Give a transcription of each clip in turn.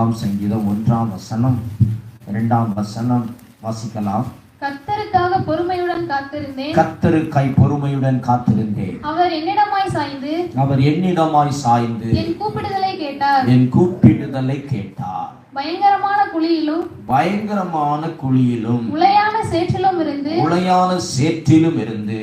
முப்பதாம் சங்கீதம் ஒன்றாம் வசனம். இரண்டாம் வசனம் வாசிக்கலாம். கர்த்தருக்காக பொறுமையுடன் காத்திருந்தேன். கத்தருக்காய் பொறுமையுடன் காத்திருந்தேன். அவர் என்னிடமாய் சாய்ந்து அவர் என்னிடமாய் சாய்ந்து என் கூப்பிடுதலை கேட்டார். என் கூப்பிடுதலை கேட்டார். பயங்கரமான குழியிலும் பயங்கரமான குழியிலும் உளையான சேற்றிலும் இருந்து உளையான சேற்றிலும் இருந்து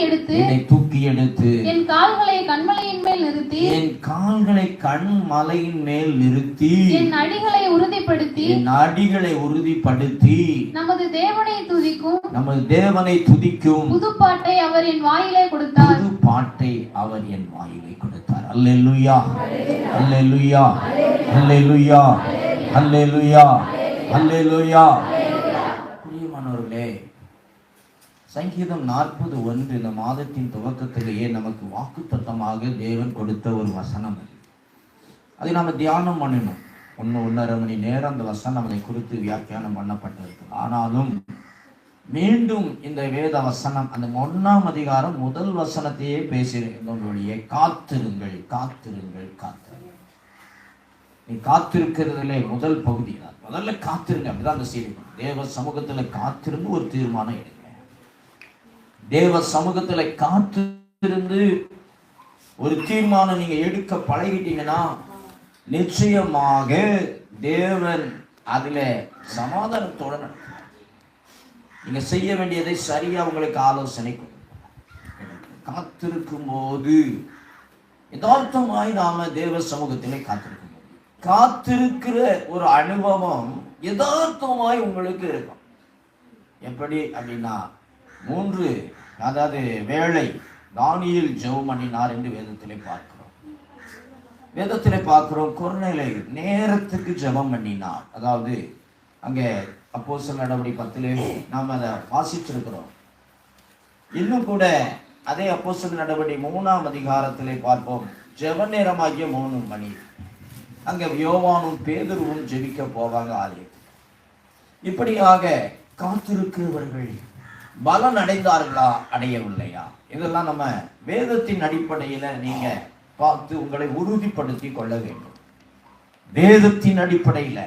எடுத்து என்னை தூக்கி எடுத்து என் கால்களை கண்மலையின் மேல் நிறுத்தி என் கால்களை கண் மலையின் மேல் நிறுத்தி என் அடிகளை உறுதிப்படுத்தி என் அடிகளை உறுதிப்படுத்தி நமது தேவனை துதிக்கும் நமது தேவனை துதிக்கும் புதுப்பாட்டை அவர் என் வாயிலே கொடுத்தார். புது பாட்டை அவர் என் வாயிலை கொடுத்தார். அல்லேலூயா. அல்லேலூயா. அல்லேலூயா. அல்லேலூயா. அல்லேலூயா. பிரியமானவர்களே சங்கீதம் நாற்பது ஒன்று இந்த மாதத்தின் துவக்கத்திலேயே நமக்கு வாக்குத்தத்தமாக தேவன் கொடுத்த ஒரு வசனம் அதை. நாம் தியானம் பண்ணணும். ஒன்று ஒன்றரை மணி நேரம் அந்த வசனம் அதை குறித்து வியாக்கியானம் பண்ணப்பட்டிருக்கு. ஆனாலும் மீண்டும் இந்த வேத வசனம் அந்த ஒன்றாம் அதிகாரம் முதல் வசனத்தையே பேசுகிறே காத்திருங்கள் காத்திருங்கள் காத்திருங்கள். நீ காத்திருக்கிறதுலே முதல் பகுதி தான் முதல்ல காத்திருங்க அப்படிதான் அந்த செய்தி. தேவ சமூகத்தில் காத்திருந்து ஒரு தீர்மானம் எடுக்கும் தேவ சமூகத்துல காத்திருந்து ஒரு தீர்மானம் நீங்க எடுக்க பழகிட்டீங்கன்னா நிச்சயமாக தேவன் அதுல சமாதானத்தோட நடக்கும். நீங்க செய்ய வேண்டியதை சரியா உங்களுக்கு ஆலோசனை காத்திருக்கும் போது யதார்த்தமாய் நாம தேவ சமூகத்திலே காத்திருக்கும். காத்திருக்கிற ஒரு அனுபவம் யதார்த்தமாய் உங்களுக்கு இருக்கும். எப்படி அப்படின்னா மூன்று அதாவது வேலை தானியில் ஜெபம் பண்ணினார் என்று வேதத்திலே பார்க்கிறோம். வேதத்திலே பார்க்கிறோம் குறநிலை நேரத்துக்கு ஜெபம் பண்ணினார். அதாவது அங்கே அப்போஸ்தலர் நடவடி பத்திலே நாம் அதை வாசிச்சிருக்கிறோம். இன்னும் கூட அதே அப்போஸ்தலர் நடவடி மூணாம் அதிகாரத்திலே பார்ப்போம். ஜெப நேரமாகிய மூணு மணி. அங்கே யோவானும் பேதுருவும் ஜெபிக்க போவாங்க ஆலயம் இப்படியாக காத்திருக்கிறவர்கள் பலன் அடைந்தார்களா அடையவில்லையா? இதெல்லாம் நம்ம வேதத்தின் அடிப்படையில் நீங்கள் பார்த்து உங்களை உறுதிப்படுத்தி கொள்ள வேண்டும். வேதத்தின் அடிப்படையில்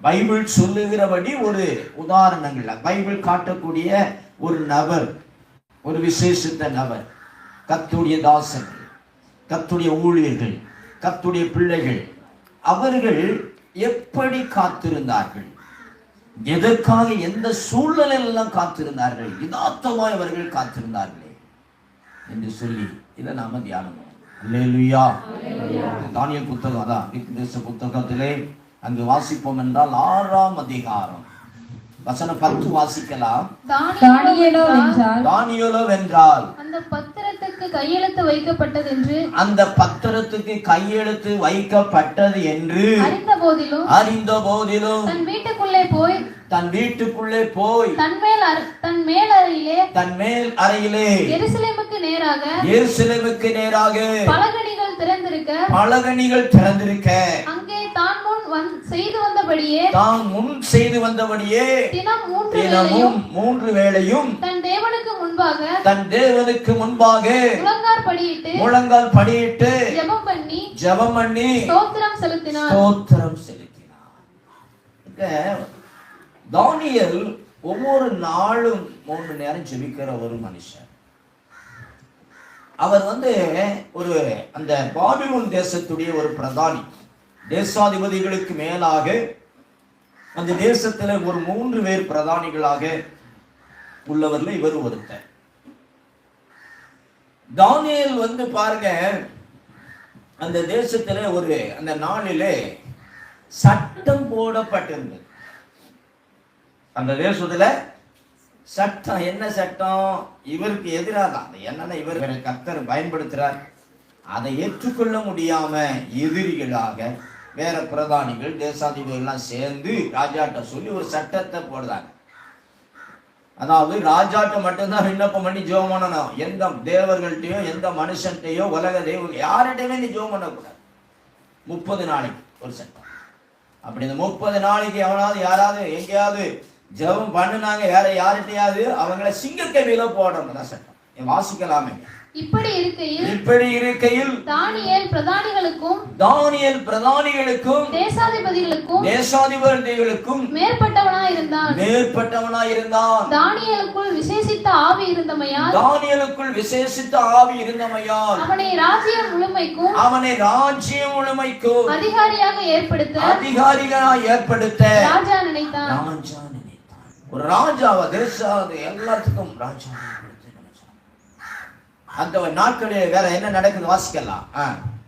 பைபிள் சொல்லுகிறபடி ஒரு உதாரணங்கள் பைபிள் காட்டக்கூடிய ஒரு நபர் ஒரு விசேஷித்த நபர் கத்துடைய தாசர்கள் கத்துடைய ஊழியர்கள் கத்துடைய பிள்ளைகள் அவர்கள் எப்படி காத்திருந்தார்கள்? எதற்காக எந்த சூழ்நிலையிலெல்லாம் காத்திருந்தார்கள்? யதார்த்தமாய் அவர்கள் காத்திருந்தார்களே என்று சொல்லி இதை நாம தியானம். அல்லேலூயா. தானியல் புத்தகம் அதான் தேச புத்தகத்திலே அங்கு வாசிப்போம் என்றால் ஆறாம் அதிகாரம். வசனம் பத்து வாசிக்கலாம். தானியேலோ வென்றால் தானியலோ வென்றால் அந்த பத்திரத்துக்கு கையெழுத்து வைக்கப்பட்டது என்று அந்த பத்திரத்துக்கு கையெழுத்து வைக்கப்பட்டது என்று அறிந்த போதிலும் அறிந்த போதிலும் தன் வீட்டுக்குள்ளே போய் தன் வீட்டுக்குள்ளே போய் தன் மேல் தன் மேல் அறையிலே தன் மேல் அறையிலே எருசலேமுக்கு நேராக எருசலேமுக்கு நேராக பலகணிகள் திறந்திருக்க பலகணிகள் திறந்திருக்க அங்கே தான் முன் வந் செய்து வந்தபடியே தாம் முன் செய்து வந்தபடியே தினம் மூன்று தினமும் மூன்று வேளையும் தன் தேவனுக்கு முன்பாக தன் தேவனுக்கு முன்பாக முழங்கார் படியிட்டு முழங்கால் படியிட்டு ஜெபம் பண்ணி ஜெபம் பண்ணி ஸ்தோத்திரம் செலுத்தினார். ஸ்தோத்திரம் செலுத்தினார். தானியல் ஒவ்வொரு நாளும் மூணு நேரம் ஜெபிக்கிற ஒரு மனுஷன். அவர் வந்து ஒரு அந்த பாபிலோன் தேசத்துடைய ஒரு பிரதானி. தேசாதிபதிகளுக்கு மேலாக அந்த தேசத்துல ஒரு மூன்று பேர் பிரதானிகளாக உள்ளவர்ல இவர் ஒருத்தர். தானியல் வந்து பாருங்க அந்த தேசத்துல ஒரு அந்த நாளிலே சட்டம் போடப்பட்டிருந்தது. அந்த தேசத்துல சட்டம் என்ன சட்டம்? இவருக்கு எதிராக தான் என்னன்னா இவர் கர்த்தர் பயன்படுத்துறார். அதை ஏற்றுக்கொள்ள முடியாம எதிரிகளாக வேற பிரதானிகள் தேசாதிபதிகள்லாம் சேர்ந்து ராஜாட்ட சொல்லி ஒரு சட்டத்தை போடுறாங்க. அதாவது ராஜாட்ட மட்டும்தான் விண்ணப்பம் பண்ணி ஜோம் பண்ணணும். எந்த தேவர்கள்ட்டையோ எந்த மனுஷன்ட்டையோ உலக தெய்வம் யார்கிட்டயுமே நீ ஜோம் பண்ணக்கூடாது. முப்பது நாளைக்கு ஒரு சட்டம். அப்படி இந்த முப்பது நாளைக்கு எவனாவது யாராவது எங்கேயாவது ஜெபம் பண்ணுனாங்க வேற யார்கிட்டயாவது அவங்கள சிங்கக்கவியில போடணும். தான் சட்டம். வாசிக்கலாமே இப்படி இருக்கையில் இப்படி இருக்கையில் தானியேல் பிரதானிகளுக்கும் தானியல் பிரதானிகளுக்கும் தேசாதிபதிகளுக்கும் தேசாதிபதிகளுக்கும் மேற்பட்டவனாயிருந்தான். மேற்பட்டவனாயிருந்தான். தானியேலுக்குள் விசேஷித்த ஆவி இருந்தமையால் தானியலுக்குள் விசேஷித்த ஆவி இருந்தமையால் அவனை ராஜ்யம் முழுமைக்கும் அவனை ராஜ்யம் முழுமைக்கும் அதிகாரியாக ஏற்படுத்த அதிகாரிகளாய் ஏற்படுத்த ராஜா நினைத்தான். ராஜா நினைத்தான். ஒரு ராஜாவை தேசாது எல்லாத்துக்கும் ராஜா அந்த நாட்களில் வேற என்ன நடக்குது வாசிக்கலாம்.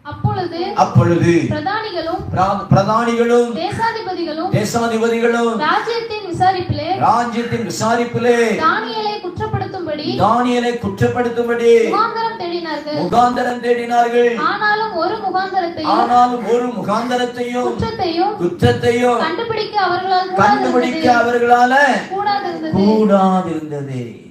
அப்பொழுது அப்பொழுது பிரதானிகளும் பிரா- பிரதானிகளும் தேசாதிபதிகளும் தேசாதிபதிகளும் ராஜ்யத்தின் விசாரிப்பிலே ராஜ்யத்தின் விசாரிப்பிலே தானியேலை குற்றப்படுத்தும்படி தானியலை குற்றப்படுத்தும்படி முகாந்தரம் தேடினார்கள். முகாந்தரம் தேடினார்கள். ஆனாலும் ஒரு முகாந்தரத்தையும் ஆனாலும் ஒரு முகாந்தரத்தையும் குற்றத்தையும் குற்றத்தையும் கண்டுபிடிக்க அவர்களால் கண்டுபிடிக்க. அவர்களால கூடாதிருந்தது. கூடாதிருந்தது.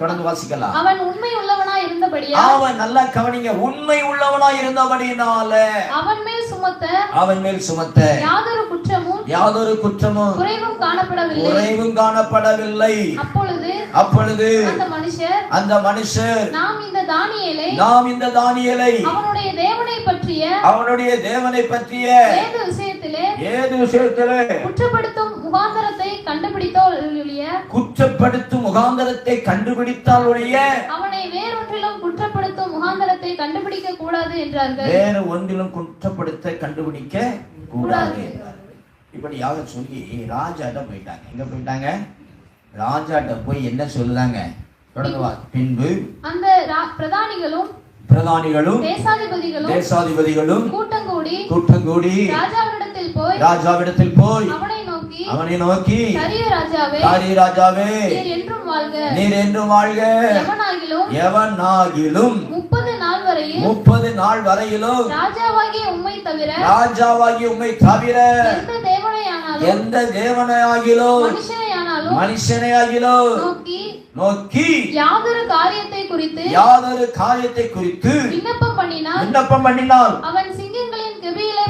தொடர்ந்து வாசிக்கலாம். அவன் உண்மை உள்ளவனா இருந்தபடியா? அவன் நல்லா கவனிங்க உண்மை உள்ளவனா இருந்தபடினால அவன் மேல் சுமத்த அவன் மேல் சுமத்த. யாதொரு குற்றமும் யாதொரு குற்றமும் குறைவும் காணப்படவில்லை. குறைவும் காணப்படவில்லை. அப்பொழுது அப்பொழுது அந்த மனுஷர் அந்த மனுஷர் நாம் இந்த தானியேலை நாம் இந்த தானியலை அவனுடைய தேவனை பற்றிய அவனுடைய தேவனை பற்றிய வேத விஷயத்திலே ஏது விஷயத்திலே குற்றப்படுத்தும் முகாந்தரத்தை ஒழிய குற்றப்படுத்தும் முகாந்தரத்தை கண்டுபிடித்தால் ஒழிய அவனை வேறொன்றிலும் குற்றப்படுத்தும் முகாந்தரத்தை கண்டுபிடிக்க கூடாது என்றார்கள். வேறு ஒன்றிலும் குற்றப்படுத்த கண்டுபிடிக்க கூடாது என்றார்கள். இப்படியாக சொல்லி ராஜாட்ட போயிட்டாங்க. எங்க போயிட்டாங்க? ராஜாட்ட போய் என்ன சொல்லுதாங்க தொடர்ந்து வா. பின்பு அந்த பிரதானிகளும் பிரதானிகளும் தேசாதிபதிகளும் தேசாதிபதிகளும் கூட்டம் கூடி கூட்டம் கூடி ராஜாவினிடத்தில் போய் ராஜாவிடத்தில் போய் அவனை நோக்கி அவனை நோக்கி சரிய ராஜாவே காரி ராஜாவே நீர் என்றும் வாழ்க. நீர் என்றும் வாழ்க. எவனாகிலும் எவனாகிலும் முப்பது நாள் வரையில் முப்பது நாள் வரையிலும் ராஜாவாகிய உம்மை தவிர ராஜாவாகி உம்மை தவிர எந்த தேவனையானாலும் எந்த தேவனையாகிலும் மனுஷனையானாலும் மனுஷனையாகிலும் நோக்கி நோக்கி யாதொரு காரியத்தை குறித்து யாதொரு காரியத்தை குறித்து விண்ணப்பம் பண்ணினால் விண்ணப்பம் பண்ணினால் அவன்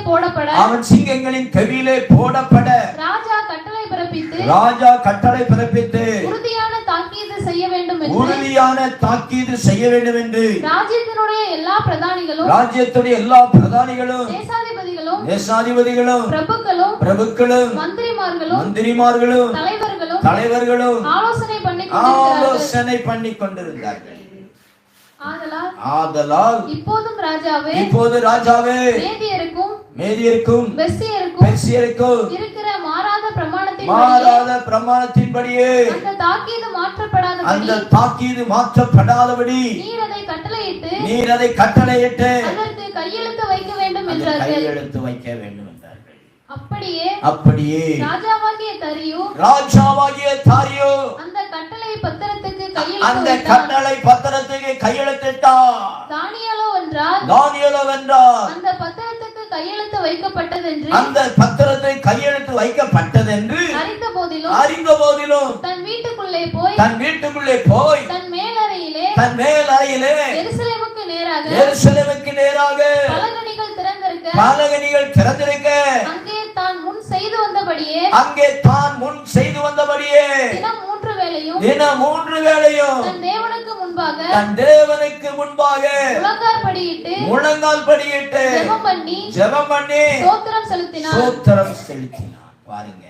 போடப்பட. அவன் சிங்கங்களின் கவியிலே போடப்பட. ராஜா கட்டளை பிறப்பித்து ராஜா கட்டளை பிறப்பித்து உறுதியான தாக்கீது செய்ய வேண்டும் என்று. உறுதியான தாக்கீது செய்ய வேண்டும் என்று. ராஜ்யத்தினுடைய எல்லா பிரதானிகளும் ராஜ்யத்துடைய எல்லா பிரதானிகளும் தேசாதிபதிகளும் தேசாதிபதிகளும் பிரபுக்களும் பிரபுக்களும் மந்திரிமார்களும் மந்திரிமார்களும் தலைவர்களும் தலைவர்களும் ஆலோசனை பண்ணி ஆலோசனை பண்ணி கொண்டிருந்தார்கள் ஆதலால் ஆதலால் இப்போதும் ராஜாவே இப்போது ராஜாவே மேதியருக்கும் மேதியருக்கும் பெர்சியருக்கும் இருக்கிற மாறாத பிரமாணத்தின் மாறாத பிரமாணத்தின்படியே அந்த தாக்கீது மாற்றப்படாதபடி அந்த தாக்கீது மாற்றப்படாதபடி நீர் அதை கட்டளையிட்டு நீர் அதை கட்டளையிட்டு அதற்கு கையெழுத்து வைக்க வேண்டும் என்றார்கள். கையெழுத்து வைக்க வேண்டும் என்றார்கள். அப்படியே அப்படியே ராஜாவாகிய தரியு ராஜாவாகிய தாரியோ அந்த கட்டளை பத்திரத்துக்கு அந்த கையெழுத்து கட்டளை பத்திரத்துக்கு கையெழுத்திட்டார். தானியலோ என்றால் தானியலோ வென்றார். அந்த பத்திரத்துக்கு கையெழுத்து வைக்கப்பட்டதென்று அந்த பத்திரத்தை கையெழுத்து வைக்கப்பட்டதென்று அறிந்த போதிலும் அறிந்த போதிலும் தன் வீட்டுக்குள்ளே போய் தன் வீட்டுக்குள்ளே போய் தன் மேலறையிலே தன் மேல் அறையிலே எருசலேமுக்கு நேராக எருசலேமுக்கு நேராக பலகணிகள் திறந்திருக்க. பாலகனிகள் திறந்திருக்க. அங்கே தான் முன் செய்து வந்தபடியே. அங்கே தான் முன் செய்து வந்தபடியே. தினம் மூன்று வேளையும் தினம் மூன்று வேளையும் தன் தேவனுக்கு முன்பாக தன் தேவனுக்கு முன்பாக முழங்கால் படியிட்டு முழங்கால் படியிட்டு ஜெபம் பண்ணி ஜெபம் பண்ணி ஸ்தோத்திரம் செலுத்தினார் சோத்திரம் செலுத்தினார் பாருங்க.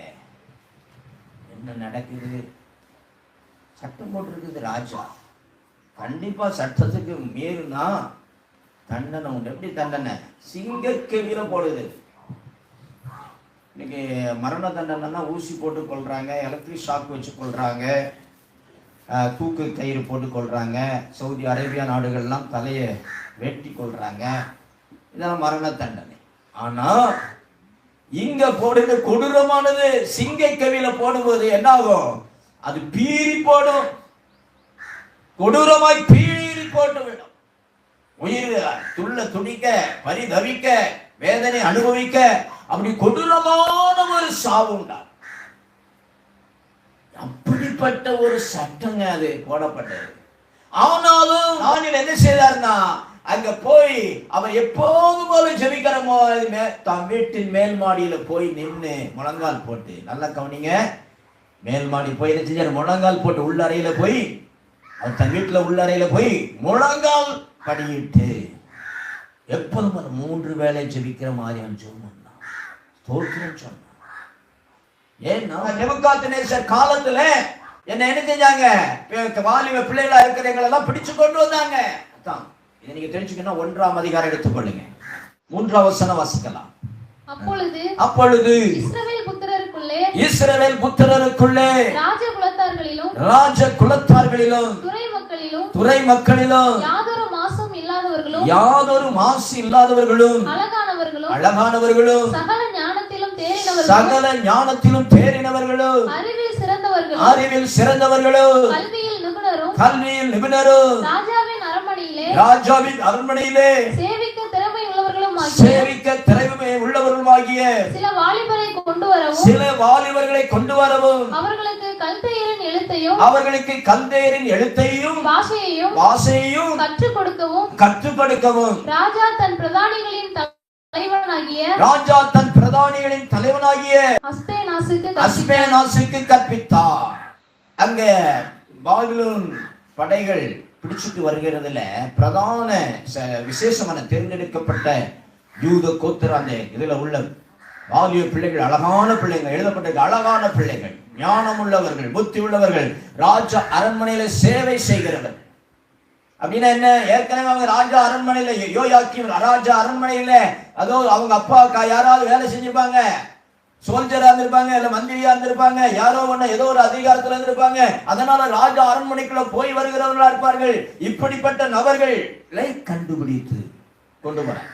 என்ன நடக்குது? சட்டம் போட்டிருக்குது ராஜா. கண்டிப்பா சட்டத்துக்கு மீறினா தண்டனை உண்டு. எப்படி தண்டனை? சிங்கக்கெவியில போடுது. இன்னைக்கு மரண தண்டனைனா ஊசி போட்டு கொள்றாங்க எலக்ட்ரிக் ஷாக் வச்சு கொள்றாங்க தூக்கு கயிறு போட்டு கொள்றாங்க சவுதி அரேபியா நாடுகள்லாம் தலையை வெட்டி கொள்றாங்க இதெல்லாம் மரண தண்டனை. ஆனா இங்க போடுறது கொடூரமானது. சிங்க கவியில போடும்போது என்ன ஆகும் அது பீறி போடும். கொடூரமாய் பீறி போட்டு உயிர் துள்ள துடிக்க பரிதவிக்க வேதனை அனுபவிக்க அப்படி கொடூரமான ஒரு சாவு உண்டா அப்படிப்பட்ட ஒரு சட்டங்க அது போடப்பட்டது. அவனாலும் அவனில் என்ன செய்தார்னா அங்க போய் அவன் எப்போதும் போல ஜெபிக்கிற போது மே- வீட்டின் மேல் மாடியில போய் நின்று முழங்கால் போட்டு நல்லா கவனிங்க. மேல் மாடி போய் என்ன செஞ்சார்? முழங்கால் போட்டு உள்ள அறையில போய் அவன் தன் வீட்டுல உள்ளறையில போய் முழங்கால் படியிட்டு எப்போதும் ஒரு மூன்று வேளை ஜெபிக்கிற மாதிரி அவன் பண்ணான் ஸ்தோத்திரம் சொன்னான். ஏன்னா நெபுகாத்து நேசர் காலத்துல என்ன என்ன செஞ்சாங்க? வாலிப பிள்ளைகளா இருக்கிறவங்க எல்லாம் பிடிச்சு கொண்டு வந்தாங்க. இதை நீங்க தெரிஞ்சுக்கணும் ஒன்றாம் அதிகாரம் எடுத்துக்கொள்ளுங்க. மூன்றாம் வசனம் வாசிக்கலாம். அப்பொழுது அப்பொழுது இஸ்ரவேல் புத்திரருக்குள்ளே இஸ்ரவேல் புத்திரருக்குள்ளே ராஜ குலத்தார்களிலும் ராஜ குலத்தார்களிலும் துறை மக்களிலும் துறை மக்களிலும் யாதொரு மாசும் இல்லாதவர்களும் யாதொரு மாசு இல்லாதவர்களும் அழகானவர்களும் அழகானவர்களும் சகல ஞானத்திலும் தேறினவர்களும் சகல ஞானத்திலும் தேறினவர்களும் அறிவில் சிறந்தவர்களும் அறிவில் சிறந்தவர்களும் கல்வியில் நிபுணரும் கல்வியில் நிபுணரும் ராஜாவின் அரண்மனையிலே ராஜாவின் அரண்மனையிலே சேவிக்க திறமை உள்ளவர்களுமாகிய சில வாலிபரை கொண்டு வரவும் சில வாலிபர்களை கொண்டு வரவும் அவர்களுக்கு கல்தையரின் எழுத்தையும் அவர்களுக்கு கல்தேரின் எழுத்தையும் பாஷையையும் வாசையையும் கற்றுக் கொடுக்கவும் கற்றுக் கொடுக்கவும் ராஜா தன் பிரதானிகளின் தலைவனாகிய ராஜா தன் பிரதானிகளின் தலைவனாகிய. அஸ்பேனாசுக்கு கற்பித்தார் அங்க பாபிலோன் படைகள் பிடிச்சிட்டு வருகிறதுல பிரதான விசேஷமான தேர்ந்தெடுக்கப்பட்ட யூத கோத்திர அந்த உள்ள வாலிய பிள்ளைகள் அழகான பிள்ளைங்க எழுதப்பட்ட அழகான பிள்ளைகள் ஞானம் உள்ளவர்கள் புத்தி உள்ளவர்கள் ராஜ அரண்மனையில சேவை செய்கிறவர். அப்படின்னா என்ன? ஏற்கனவே அவங்க ராஜா அரண்மனையில யோயாக்கி ராஜா அரண்மனையில அதோ அவங்க அப்பா அக்கா யாராவது வேலை செஞ்சிருப்பாங்க. சோல்ஜரா இருந்திருப்பாங்க இல்ல மந்திரியா இருந்திருப்பாங்க யாரோ ஒண்ணு ஏதோ ஒரு அதிகாரத்துல இருந்திருப்பாங்க. அதனால ராஜா அரண்மனைக்குள்ள போய் வருகிறவர்களா இருப்பார்கள். இப்படிப்பட்ட நபர்களை கண்டுபிடித்து கொண்டு போறாங்க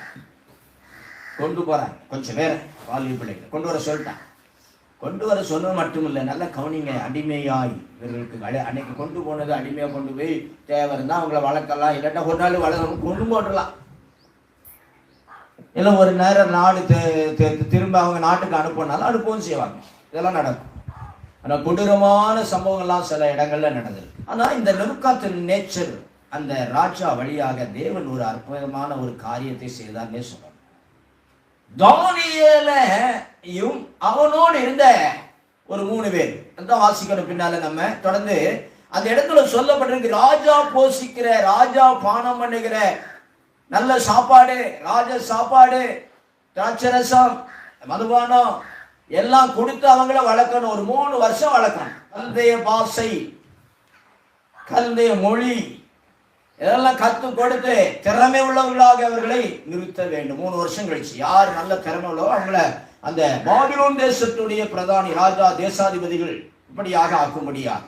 கொண்டு போகிறேன் கொஞ்சம் வேற வாலிப பிள்ளைகள். கொண்டு வர சொல்லிட்டான். கொண்டு வர சொன்னது மட்டும் இல்லை நல்லா கவனிங்க. அடிமையாய் இவர்களுக்கு அடி- அன்னைக்கு கொண்டு போனது அடிமையாக கொண்டு போய் தேவை இருந்தால் அவங்கள வளர்க்கலாம். இல்லாட்டா ஒரு நாள் வளர்க்க கொண்டு போட்டுடலாம். இல்லை ஒரு நேரம் நாடு திரும்ப அவங்க நாட்டுக்கு அனுப்பினாலும் அனுப்பவும் செய்வாங்க. இதெல்லாம் நடக்கும். ஆனால் கொடூரமான சம்பவங்கள்லாம் சில இடங்களில் நடந்தது ஆனால் இந்த நெருக்காத்தின் நேச்சர் அந்த ராஜா வழியாக தேவன் ஒரு அற்புதமான ஒரு காரியத்தை செய்தார்னே சொல்லுவாங்க தானியலையும் அவனோடு இருந்த ஒரு மூணு பேர். அதான் வாசிக்கணும் பின்னால நம்ம தொடர்ந்து அந்த இடத்துல சொல்லப்பட்டிருக்கு ராஜா போஷிக்கிற ராஜா பானம் பண்ணுகிற நல்ல சாப்பாடு ராஜ சாப்பாடு திராட்சரசம் மதுபானம் எல்லாம் கொடுத்து அவங்கள வளர்க்கணும். ஒரு மூணு வருஷம் வளர்க்கணும். கந்தைய பாசை கந்தைய மொழி. இதெல்லாம் கத்து கொடுத்து திறமை உள்ளவர்களாக அவர்களை நிறுத்த வேண்டும். மூணு வருஷம் கழிச்சு. யார் நல்ல திறமை உள்ளவோ அவங்கள அந்த பாபிலோன் தேசத்துடைய பிரதானி ராஜா தேசாதிபதிகள் இப்படியாக ஆக்கும்படியாக.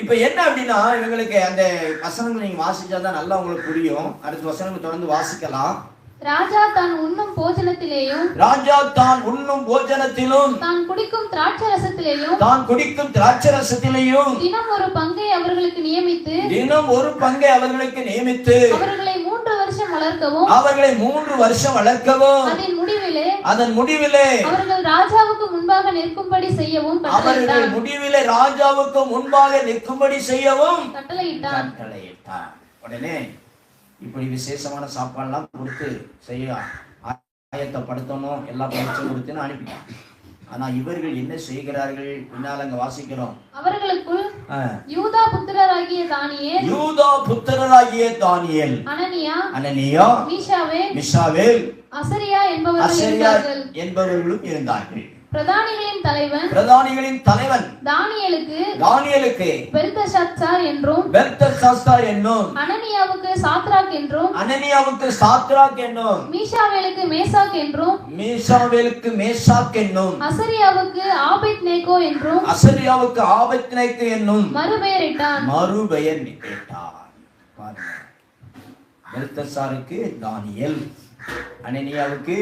இப்ப என்ன அப்படின்னா இவங்களுக்கு அந்த வசனங்கள் நீங்க வாசிச்சாதான் நல்லா உங்களுக்கு புரியும். அடுத்த வசனங்கள் தொடர்ந்து வாசிக்கலாம். ராஜா தான் உண்ணும் போஜனத்திலேயும் ராஜா தான் உண்ணும் போஜனத்திலும் தான் குடிக்கும் திராட்சை ரசத்திலேயும் தான் குடிக்கும் திராட்சரசத்திலையும் தினம் ஒரு பங்கை அவர்களுக்கு நியமித்து தினம் ஒரு பங்கை அவர்களுக்கு நியமித்து அவர்களை மூன்று வருஷம் வளர்க்கவும் அவர்களை மூன்று வருஷம் வளர்க்கவும் அதன் முடிவிலே அதன் முடிவிலே அவர்கள் ராஜாவுக்கு முன்பாக நிற்கும்படி செய்யவும் அவர்கள் முடிவிலே ராஜாவுக்கு முன்பாக நிற்கும்படி செய்யவும் கட்டளையிட்டான். கட்டளையிட்டார் உடனே இப்படி விசேஷமான சாப்பாடுலாம் கொடுத்து செய்ய ஆயத்தப்படுத்தணும் எல்லா பயிற்சியும் கொடுத்துன்னு அனுப்பிட்டான். ஆனா இவர்கள் என்ன செய்கிறார்கள்? பின்னால் அங்க வாசிக்கிறோம். அவர்களுக்குள். யூதா புத்திரராகிய தானியேல் யூதா புத்திரராகிய தானியேல். அனனியா அனனியா மீஷாவே மிஷாவேல் அசரியா என்பவர்கள் என்பவர்களும் இருந்தார்கள். பிரதானிகளின் தலைவன் பிரதானிகளின் தலைவன் தானியேலுக்கு தானியலுக்கு பெருத்தஷத்சார் என்றும் பெல்தசாஸ்தா என்னும் அனனியாவுக்கு சாத்ராக் என்றும் அனனியாவுக்கு சாத்ராக் என்னும் மீஷாவேலுக்கு மேசாக் என்றும் மீசாவேலுக்கு மேஷாக் என்னும் அசரியாவுக்கு ஆபேத் நேகோ என்றும் அசரியாவுக்கு ஆபத்னைக்கு என்னும் மறுபெயரிட்டான். மறுபெயர் கேட்டார் பாருங்க. பெல்தசாருக்கு தானியல் அனனியாவுக்கு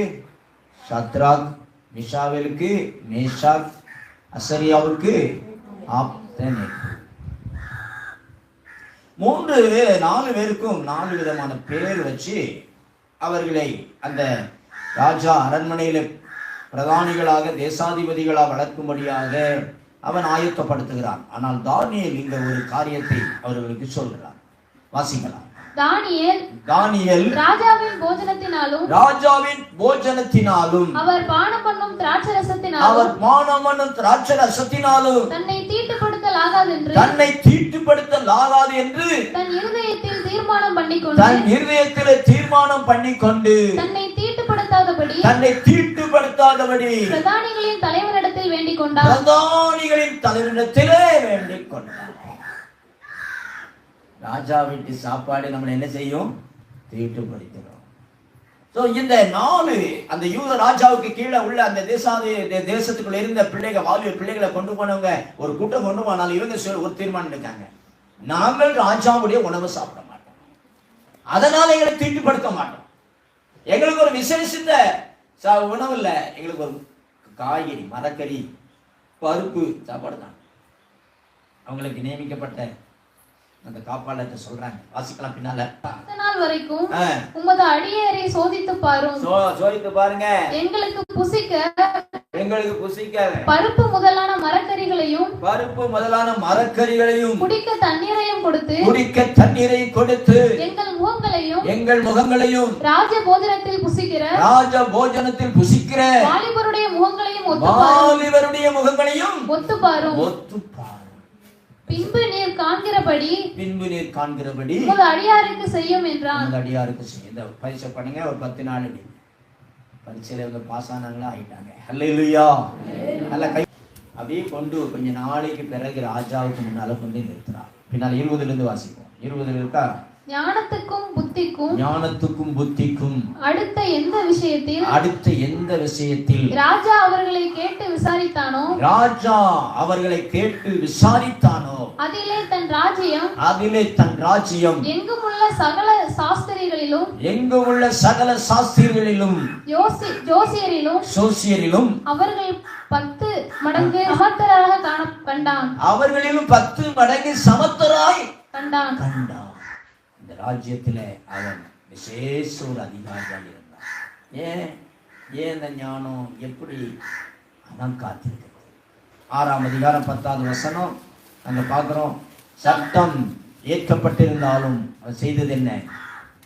சத்ராக் மிஷாவிற்கு மேஷாக் அசரியாவுக்கு ஆப்தனேக்கு மூன்று நாலு பேருக்கும் நாலு விதமான பேர் வச்சு அவர்களை அந்த ராஜா அரண்மனையில பிரதானிகளாக தேசாதிபதிகளாக வளர்க்கும்படியாக அவன் ஆயத்தப்படுத்துகிறான். ஆனால் தானியல் இந்த ஒரு காரியத்தை அவர்களுக்கு சொல்கிறான். வாசிக்கலாம். தானியேல் தானியேல் ராஜாவின் போஜனத்தினாலும் ராஜாவின் போஜனத்தினாலும் அவர் பானம் பண்ணும் திராட்சரசத்தினாலும் அவர் மானமனும் திராட்சரசத்தினாலும் தன்னை தீட்டுப்படுத்த தீட்டுப்படுத்தல் ஆகாதென்று தன்னை தீட்டுப்படுத்தல் ஆகாது என்று தன் இருதயத்தில் தீர்மானம் பண்ணிக்கொண்டு தன் இருதயத்திலே தீர்மானம் பண்ணிக்கொண்டு தன்னை தீட்டுப்படுத்தாதபடி தன்னை தீட்டுப்படுத்தாதபடி பிரதானிகளின் தலைவரிடத்தில் வேண்டிக் கொண்டார் பிரதானிகளின் தலைவரிடத்திலே வேண்டிக் கொண்டார் ராஜா வீட்டு சாப்பாடு நம்மளை என்ன செய்யும்? தீட்டுப்படுத்திடும் ஸோ இந்த நாலு அந்த யூத ராஜாவுக்கு கீழே உள்ள அந்த தேசாதி தேசத்துக்குள்ள இருந்த பிள்ளைகள் வாழ்வு பிள்ளைகளை கொண்டு போனவங்க ஒரு கூட்டம் கொண்டு போனாலும் இவங்க சொல்- ஒரு தீர்மானம் எடுத்தாங்க. நாங்கள் ராஜாவுடைய உணவு சாப்பிட மாட்டோம். அதனால எங்களை தீட்டுப்படுத்த மாட்டோம். எங்களுக்கு ஒரு விசேஷித்த உணவு இல்லை. எங்களுக்கு ஒரு காய்கறி மரக்கறி பருப்பு சாப்பாடு தான் அவங்களுக்கு நியமிக்கப்பட்ட அந்த காப்பாளர்கிட்ட சொல்றாங்க. வாசிக்கலாம் பின்னால. நாள் வரைக்கும் உமது அடியேறை சோதித்து பாரும். சோ- சோதித்து பாருங்க. எங்களுக்கு புசிக்க எங்களுக்கு புசிக்க. பருப்பு முதலான மரக்கறிகளையும் பருப்பு முதலான மரக்கறிகளையும் குடிக்க தண்ணீரையும் கொடுத்து குடிக்க தண்ணீரை கொடுத்து எங்கள் முகங்களையும் எங்கள் முகங்களையும் ராஜ போஜனத்தில் புசிக்கிற ராஜ போஜனத்தில் புசிக்கிற வாலிபருடைய முகங்களையும் ஒத்துப்பாரும். வாலிபருடைய முகங்களையும் ஒத்துப்பாரும். ஒத்துப்பார் பின்பு நீர் காண்கிறபடி பின்பு நீர் காண்கிறபடி உமது அடியாருக்கு செய்யும் என்றான். அந்த அடியாருக்கு செய்யும். இந்த பரீட்சை பண்ணுங்க ஒரு பத்து நாள் அடி பரீட்சையில இவங்க பாஸ் ஆனாங்களா ஆயிட்டாங்க. அல்லையா நல்ல கை. அப்படியே கொண்டு கொஞ்ச நாளைக்கு பிறகு ராஜாவுக்கு முன்னால கொண்டு நிறுத்துறான் பின்னால் இருபதுல இருந்து வாசிப்போம். இருபதுல இருக்கா? ஞானத்துக்கும் புத்திக்கும் ஞானத்துக்கும் புத்திக்கும் அடுத்த எந்த விஷயத்தில்? அடுத்த எந்த விஷயத்தில்? ராஜா அவர்களை கேட்டு விசாரித்தானோ? ராஜா அவர்களை கேட்டு விசாரித்தானோ? அதிலே தன் ராஜ்யம் அதிலே தன் ராஜ்யம். எங்குமுள்ள சகல சாஸ்திரிகளிலும் எங்கு உள்ள சகல சாஸ்திரிகளிலும் யோசி ஜோசியரிலும் சோசியரிலும் அவர்கள் பத்து மடங்கு சமர்த்தராக காண கண்டான். அவர்களிலும் பத்து மடங்கு சமத்தராய் கண்டான். கண்டான். ராஜ்யத்திலே அவன் விசேஷ ஒரு அதிகாரியாக இருந்தான் ஏன் ஏன் இந்த ஞானம் எப்படி அவன் காத்திருக்கிறது ஆறாம் அதிகாரம் பத்தாவது வசனம் அங்க பார்க்கிறோம் சட்டம் ஏற்கப்பட்டிருந்தாலும் அவன் செய்தது என்ன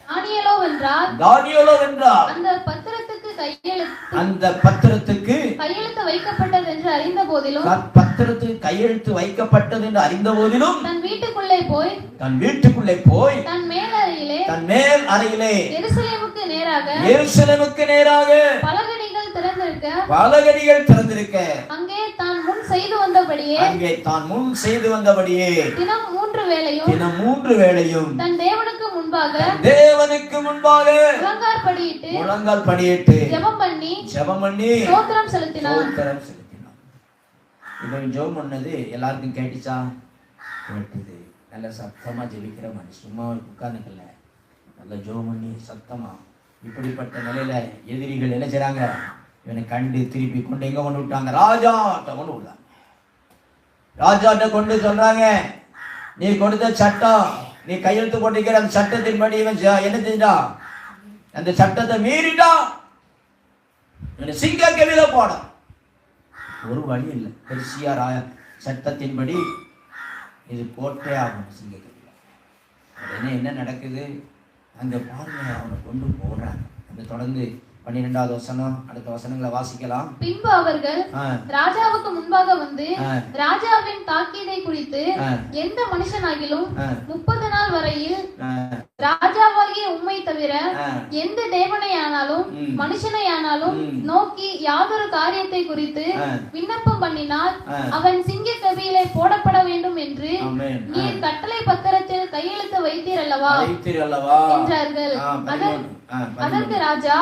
தானியேலோ வென்றார் தானியேலோ என்றார் அந்த பத்திரத்துக்கு கையெழுத்து அந்த பத்திரத்துக்கு கையெழுத்து வைக்கப்பட்டது என்று அறிந்த போதிலும் பத்திரத்துக்கு கையெழுத்து வைக்கப்பட்டது என்று அறிந்த போதிலும் தன் போய் தன் வீட்டுக்குள்ளே போய் தன் மேலறையிலே தன் மேல் அறையிலே எருசலேமுக்கு நேராக எருசலேமுக்கு நேராக பலகணிகள் திறந்திருக்க பலகடிகள் திறந்திருக்க அங்கே தான் முன் செய்து வந்தபடியே அங்கே தான் முன் செய்து வந்தபடியே தினம் மூன்று வேளையும் தினம் மூன்று வேளையும் தன் தேவனுக்கு முன்பாக தேவனுக்கு முன்பாக முழங்கார் படியிட்டு முழங்கால் படியிட்டு ஜெபம் பண்ணி ஜெபம் பண்ணி ஸ்தோத்திரம் செலுத்தினான். ஸ்தோத்திரம் செலுத்தினான். இவன் ஜெபம் பண்ணது எல்லாருக்கும் கேட்டுச்சா? கேட்டுது. நல்ல சத்தமா ஜெபிக்கிற மாதிரி சும்மா உட்கார்ந்துக்கல நல்ல ஜெபம் பண்ணி சத்தமா இப்படிப்பட்ட நிலையில எதிரிகள் என்ன செய்றாங்க இவனை கண்டு திருப்பி கொண்டு எங்கே கொண்டு விட்டாங்க ராஜாட்ட கொண்டு விட்டாங்க ராஜாட்ட கொண்டு சொல்றாங்க நீ கொடுத்த சட்டம் நீ கையெழுத்து போட்டிருக்கிற அந்த சட்டத்தின்படி இவன் என்ன செஞ்சான் அந்த சட்டத்தை மீறிட்டான் இவனை சிங்க கவில போட ஒரு வழி இல்லை பெருசியா ராய சட்டத்தின்படி இது போட்டே ஆகணும் சிங்கத்தில் உடனே என்ன நடக்குது? அங்கே பாருங்க அவனை கொண்டு போடுறாங்க அந்த தொடர்ந்து பன்னிரெண்டாவது வசனம் அடுத்த வசனங்களை வாசிக்கலாம் பின்பு அவர்கள் ராஜாவுக்கு முன்பாக வந்து. ராஜாவின் தாக்கீதை குறித்து. எந்த மனுஷனாகிலும் முப்பது நாள் வரையில் ராஜாவாகிய உம்மை தவிர. எந்த தேவனையானாலும் ம். மனுஷனையானாலும் ம். நோக்கி யாதொரு காரியத்தை குறித்து. விண்ணப்பம் பண்ணினால். அவன் சிங்க கபியிலே போடப்பட வேண்டும் என்று. நீர் கட்டளை பத்திரத்தில் கையெழுத்து வைத்தீர் அல்லவா என்றார்கள் அதற்கு. ராஜா.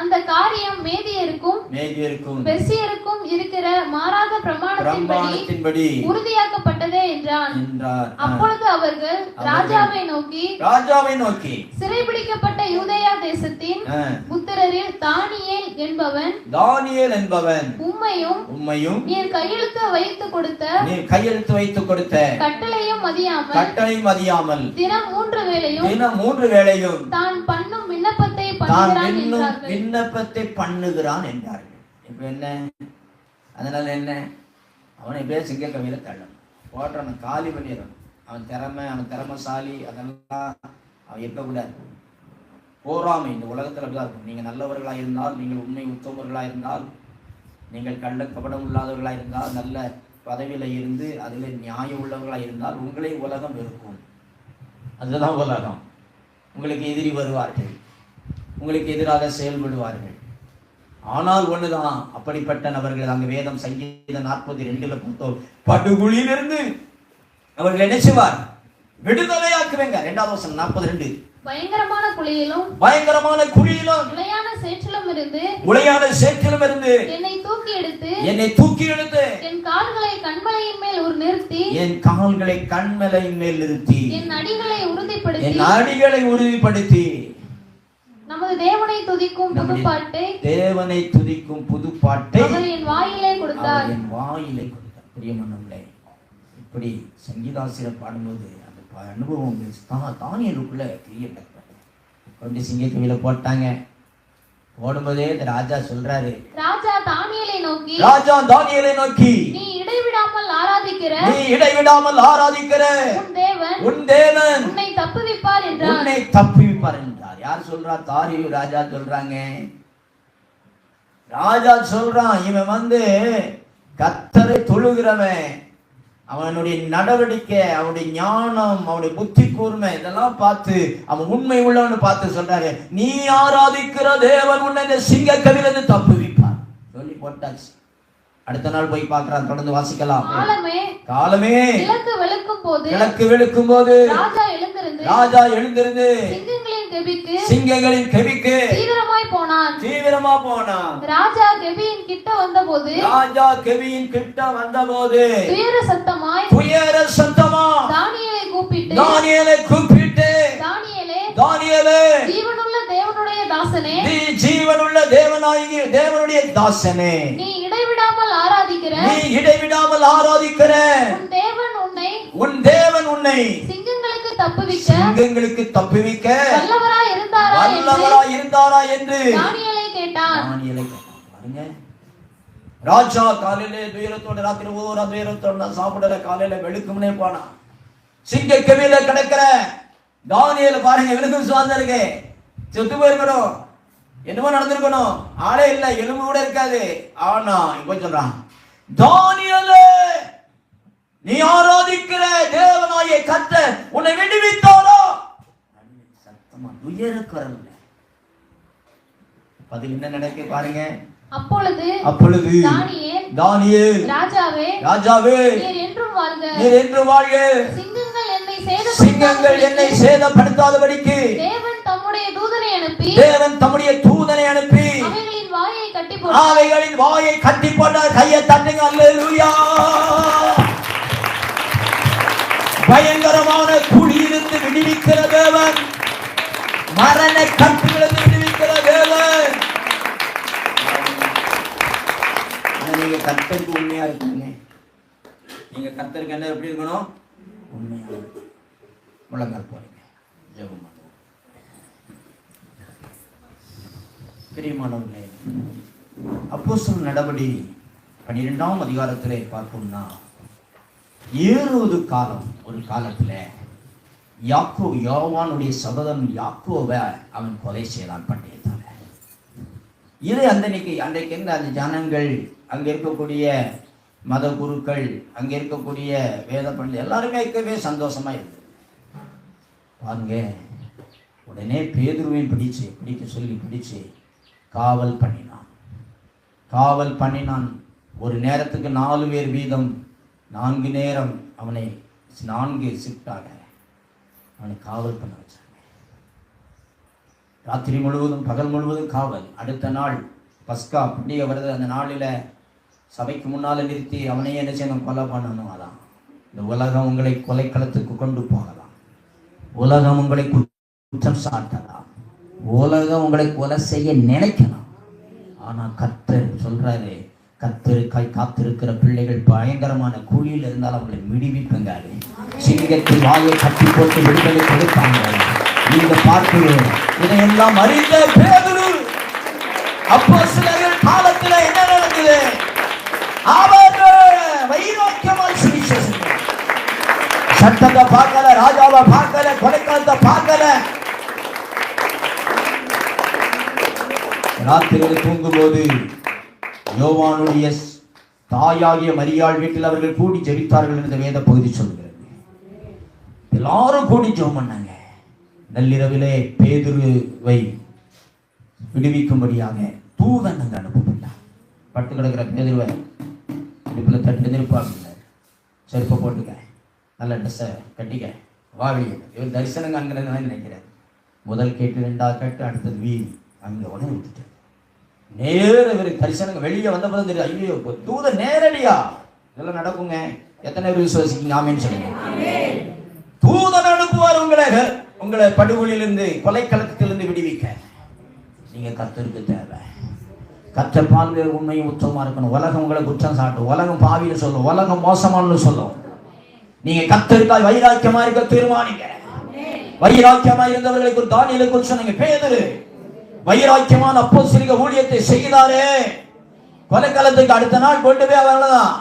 அந்த காரியம் மேதியருக்கும் மேதியருக்கும் பெர்சியருக்கும் இருக்கிற மாறாத பிரமாணத்தின்படி உறுதியாக்கப்பட்டதே என்றான் என்றார். அப்பொழுது அவர்கள் ராஜாவை நோக்கி ராஜாவை நோக்கி சிறைபிடிக்கப்பட்ட யூதேயா தேசத்தின் புத்திரரில் தானியேல் என்பவன் தானியேல் என்பவன் உம்மையும் உம்மையும் நீர் கையெழுத்து வைத்து கொடுத்த நீ கையெழுத்து வைத்து கொடுத்த கட்டளையும் மதியாமல் கட்டளை மதியாமல் தினம் மூன்று வேளையும் தினம் மூன்று வேளையும் தான் பண்ணும் விண்ணப்பத்தை தான் இன்னும் விண்ணப்பத்தை பண்ணுகிறான் என்றார்கள் இப்ப என்ன? அதனால என்ன? அவனை பேர் சிங்க கவியில தள்ளணும். போடுறவன் காலி பண்ணிடணும். அவன் திறமை அவன் திறமைசாலி அதெல்லாம் அவன் இருக்கக்கூடாது. போறாமை இந்த உலகத்துல அப்படிதான் இருக்கும். நீங்க நல்லவர்களா இருந்தால் நீங்கள் உண்மை உத்தமர்களா இருந்தால் நீங்கள் கள்ள கபடம் இல்லாதவர்களா இருந்தால் நல்ல பதவியில இருந்து அதுல நியாயம் உள்ளவங்களா இருந்தால் உங்களை உலகம் வெறுக்கும். அதுதான் உலகம். உங்களுக்கு எதிரி வருவார்கள். உங்களுக்கு எதிராக செயல்படுவார்கள். ஆனால் ஒண்ணுதான் அப்படிப்பட்ட நபர்கள் அங்க வேதம் சங்கீதம் நாற்பத்தி ரெண்டுல பார்த்தோம் படுகுழியிலிருந்து அவர்கள் என்ன செய்வார்? விடுதலையாக்குவேங்க. ரெண்டாவது வருஷம் நாற்பது ரெண்டு. பயங்கரமான குழியிலும் பயங்கரமான குழியிலும் நிலையான சேற்றிலும் இருந்து உளையான சேற்றிலும் இருந்து என்னை தூக்கி எடுத்து என்னை தூக்கி எடுத்து என் கால்களை கண்மலையின் மேல் ஒரு நிறுத்தி என் கால்களை கண்மலையின் மேல் நிறுத்தி என் அடிகளை உறுதிப்படுத்தி என் அடிகளை உறுதிப்படுத்தி நமது தேவனை துதிக்கும் புது பாட்டை தேவனை துதிக்கும் புது பாட்டை அவர் என் வாயிலே கொடுத்தார். என் வாயிலை கொடுத்தார். பிரியமானவர்களே இப்படி சங்கீதாசிரியர் பாடும்போது அந்த அனுபவம் தா- தானியலுக்குள்ள கிரியப்பட்டது கொண்டு சிங்கக்கவியில போட்டாங்க. போடும்போதே இந்த ராஜா சொல்றாரு ராஜா தானியலை நோக்கி ராஜா தானியலை நோக்கி நீ இடைவிடாமல் ஆராதிக்கிற. நீ இடைவிடாமல் ஆராதிக்கிற. உன் தேவன் உன் தேவன் உன்னை தப்புவிப்பார் என்றார். உன்னை தப்புவிப்பார் என்றார். யார் சொல்றா? தாரியு ராஜா சொல்றாங்க. ராஜா சொல்றான் இவன் வந்து கத்தரை தொழுகிறவன். அவனுடைய நடவடிக்கை அவனுடைய ஞானம் அவனுடைய புத்தி கூர்மை இதெல்லாம் பார்த்து அவன் உண்மை உள்ளவனு பார்த்து சொல்றாரு. நீ ஆராதிக்கிற தேவன் உன்னை இந்த சிங்க கவிலிருந்து தப்புவிப்பார் சொல்லி போட்டாச்சு. அடுத்த நாள் போய் பார்க்கறான் தொடர்ந்து வாசிக்கலாம். காலமே கிழக்கு வெளுக்கும் போது ராஜா எழுந்திருந்து ராஜா எழுந்திருந்து கெபிக்கு சிங்கங்களின் கெவிக்கு தீவிரமாய் போனான். தீவிரமா போனான். ராஜா கெபியின் கிட்ட வந்தபோது ராஜா கெவியின் கிட்ட வந்தபோது துயர சத்தமாய் துயர சத்தமா தானியேலை கூப்பிட்டு தானியேலை கூப்பிட்டு தானியேலே தானியேலே ஜீவனுள்ள தேவனுடைய தாசனே நீ ஜீவனுள்ள தேவனாகி தேவனுடைய தாசனே. நீ இடைவிடாமல் ஆராதிக்கிற நீ இடைவிடாமல் ஆராதிக்கிற. உன் தேவன் உன்னை உன் தேவன் உன்னை சிங்கங்களுக்கு தப்புவிக்க சிங்கங்களுக்கு தப்புவிக்க வல்லவரா இருந்தாரா என்று வல்லவரா இருந்தாரா என்று தானியேலை கேட்டான் தானியேலை கேட்டான். பாருங்க. ராஜா காலையில துயரத்தோட ராத்திரி ஓரா துயரத்தோட சாப்பிடல காலையில வெளுக்கும்னே போனான். சிங்க கவியில கிடக்கிற தானியேல பாருங்க விழுக்கும் சுவாசம் இருக்கு. செத்து போயிருக்கணும். என்னமோ நடந்திருக்கணும். ஆளே இல்ல எலும்பு கூட இருக்காது. ஆனா இப்ப சொல்றான் தானியலே நீ ஆராதிக்கிற தேவனாய கத்த உன்னை விடுவித்தாரோ சத்தமா துயர குரல்ல பதில் என்ன நடக்கு பாருங்க. அப்பொழுது அப்பொழுது தானியேல் தானியேல் ராஜாவே ராஜாவே நீர் என்றும் வாழ்க. நீர் என்று வாழ்க. சிங்கங்கள் என்னை சிங்கங்கள் என்னை சேதப்படுத்தாதபடிக்கு சேதப்படுத்தாதபடிக்கு தேவன் தம்முடைய தூதனை அனுப்பி தேவன் தம்முடைய தூதனை அனுப்பி அவைகளின் வாயை கட்டி போட்டார். அவைகளின் வாயை கட்டி போட்டார். கையை தட்டுங்க. அல்லேலூயா. பயங்கரமான குடியிருந்து விடுவிக்கிற தேவன். மரண கட்டுகளிலிருந்து விடுவிக்கிற தேவன். நீங்க கத்தருக்கு உண்மையா இருக்கீங்க நீங்க கத்தருக்கு என்ன எப்படி இருக்கணும்? உண்மையா முழங்கால் போறீங்க ஜெபம் பண்ணுங்க பிரியமானவர்களே அப்போஸ்தலர் நடபடி பன்னிரெண்டாம் அதிகாரத்திலே பார்ப்போம்னா ஏறுவது காலம் ஒரு காலத்தில் யாக்கோ யோவானுடைய சகோதரன் யாக்கோவை அவன் கொலை செய்தான் பட்டயத்தால. இது அந்தன்னைக்கு அன்றைக்கு இருந்த அந்த ஜனங்கள் அங்கே இருக்கக்கூடிய மத குருக்கள் அங்கே இருக்கக்கூடிய வேத பண்டிகை எல்லாருமே இருக்கவே சந்தோஷமா இருந்தது. பாருங்க உடனே பேதுருவையும் பிடிச்சு பிடிக்க சொல்லி பிடிச்சு காவல் பண்ணினான். காவல் பண்ணினான். ஒரு நேரத்துக்கு நாலு பேர் வீதம் நான்கு நேரம் அவனை நான்கு ஷிஃப்டாக அவனை காவல் பண்ண வச்சாங்க. ராத்திரி முழுவதும் பகல் முழுவதும் காவல். அடுத்த நாள் பஸ்கா பண்டிகை வருது அந்த நாளில் சபைக்கு முன்னால் நிறுத்தி அவனையே என்ன செய்யணும்? கொலை பண்ணணும் அதான். இந்த உலகம் உங்களை கொலைக்களத்துக்கு கொண்டு போகலாம். உலகம் உங்களை குற்றம் சாட்டலாம். உலகம் உங்களை கொலை செய்ய நினைக்கலாம். ஆனால் கத்தர் சொல்கிறாரு கத்திருக்காய் காத்திருக்கிற பிள்ளைகள் பயங்கரமான குழியில் இருந்தால் அவங்களை விடுவிப்புங்க சிங்கத்தில் வாயை கட்டி போட்டு விடுதலை கொடுப்பாங்க நீங்க பார்க்கிறோம் இதையெல்லாம் அறிந்த பேதுரு அப்போ சிலர்கள் காலத்துல என்ன நடந்தது? அவர்கள் வைராக்கியமாய் சுவிசேஷம் சட்டத்தை பார்க்கல ராஜாவை பார்க்கல கொடைக்காலத்தை பார்க்கல. ராத்திரியில் தூங்கும்போது யோவானுடைய தாயாகிய மரியாள் வீட்டில் அவர்கள் கூடி ஜெபித்தார்கள் என்று இந்த வேத பகுதி சொல்கிறது. எல்லாரும் கூடி ஜெபம் பண்ணாங்க. நள்ளிரவிலே பேதுருவை விடுவிக்கும்படியாக தூதன் அங்கே அனுப்பப்பட்டார் பட்டு கிடக்கிற பேதுருவை இடுப்பில் தட்டு நிற்பாங்க செருப்பை போட்டுக்க. நல்ல ட்ரெஸ்ஸை கட்டிக்க. வா வெளியே. இவர் தரிசனம் காண்கிறதுனால நினைக்கிறேன் முதல் கேட்டு ரெண்டாவது கேட்டு அடுத்தது வீதி அங்கே உடனே விட்டுட்டேன் நேர இவர் தரிசனம் வெளியே வந்த பிறகு தெரியும் ஐயோ இப்போ தூத நேரடியா? இதெல்லாம் நடக்குங்க. எத்தனை பேர் விசுவாசிக்கீங்க ஆமேன்னு சொல்லுங்க. தூதன் அனுப்புவார் உங்களை. உங்களை படுகொலியிலிருந்து கொலைக்களத்திலிருந்து விடுவிக்க. நீங்க கத்தருக்கு தேவை. கத்த பால் உண்மையும் உச்சமா இருக்கணும். உலகம் உங்களை குற்றம் சாட்டும். உலகம் பாவிய சொல்லும். உலகம் மோசமானு சொல்லும். நீங்க கத்தருக்காய் வைராக்கியமா இருக்க தீர்மானிங்க. வைராக்கியமா இருந்தவர்களுக்கு ஒரு தானியலை குறித்து சொன்னீங்க. பேதரு வைராக்கியமான அப்போ ஊழியத்தை செய்தாரே கொலைக்களத்துக்கு அடுத்த நாள் கொண்டு போய் அவர்களதான்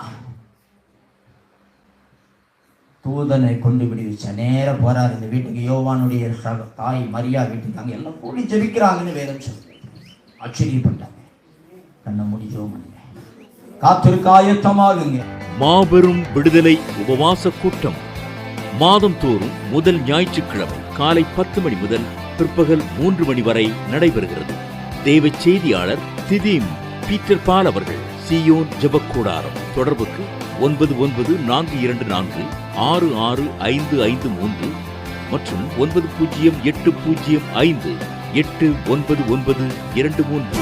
தூதனை கொண்டு விடுவிச்ச நேரம் போறாரு இந்த வீட்டுக்கு. யோவானுடைய சக- தாய் மரியா வீட்டுக்கு. அங்கே எல்லாம் கூடி ஜெபிக்கிறாங்கன்னு வேதம் சொல்லி ஆச்சரியப்பட்டாங்க. கண்ணை முடிஞ்சோம் ஜெபம் காத்திருக்க ஆயத்தமாகுங்க மாபெரும் விடுதலை உபவாச கூட்டம். மாதம் தோறும் முதல் ஞாயிற்றுக்கிழமை காலை பத்து மணி முதல் பிற்பகல் மூன்று மணி வரை நடைபெறுகிறது. தேவை செய்தியாளர் திதீம் பீட்டர் பால் அவர்கள் சியோன் ஜபக்கூடாரம். தொடர்புக்கு ஒன்பது ஒன்பது நான்கு இரண்டு நான்கு ஆறு ஆறு ஐந்து ஐந்து மூன்று மற்றும் ஒன்பது பூஜ்ஜியம் எட்டு பூஜ்ஜியம் ஐந்து எட்டு ஒன்பது ஒன்பது இரண்டு மூன்று.